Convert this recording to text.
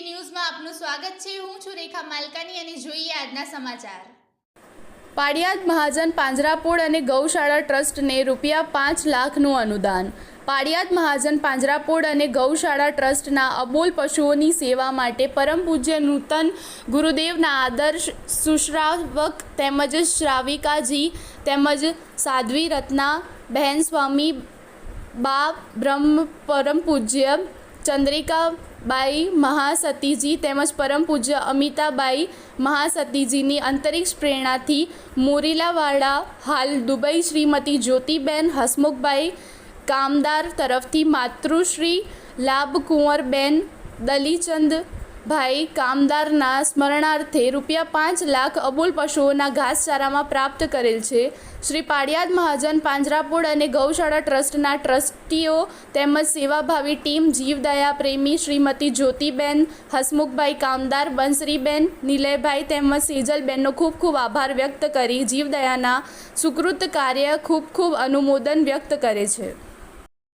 સ્વાગત છે. હું છું રેખા માલકાની અને જોઈએ આજના સમાચાર. પાડિયાદ મહાજન પાંજરાપોળ અને ગૌશાળા ટ્રસ્ટને રૂપિયા પાંચ લાખનું અનુદાન. પાડિયાદ મહાજન પાંજરાપોળ અને ગૌશાળા ટ્રસ્ટના અબોલ પશુઓની સેવા માટે પરમ પૂજ્ય નૂતન ગુરુદેવના આદર્શ સુશ્રાવક તેમજ શ્રાવિકાજી તેમજ સાધ્વી રત્ના બહેન સ્વામી બા બ્રહ્મ પરમ પૂજ્ય ચંદ્રિકાબાઈ મહાસતીજી તેમજ પરમ પૂજ્ય અમિતાબાઈ મહાસતીજીની અંતરિક્ષ પ્રેરણાથી મોરીલાવાડા હાલ દુબઈ શ્રીમતી જ્યોતિબેન હસમુખભાઈ કામદાર તરફથી માતૃશ્રી લાભ કુંવરબેન દલીચંદભાઈ કામદારના સ્મરણાર્થે રૂપિયા પાંચ લાખ અબુલ પશુઓના ઘાસચારામાં પ્રાપ્ત કરેલ છે. શ્રી પાડિયાદ મહાજન પાંજરાપોળ અને ગૌશાળા ટ્રસ્ટના ટ્રસ્ટીઓ તેમજ સેવાભાવી ટીમ જીવદયા પ્રેમી શ્રીમતી જ્યોતિબેન, હસમુખભાઈ કામદાર, બંસરીબેન નિલયભાઈ તેમજ સેજલબેનનો ખૂબ ખૂબ આભાર વ્યક્ત કરી જીવદયાના સુકૃત કાર્ય ખૂબ ખૂબ અનુમોદન વ્યક્ત કરે છે.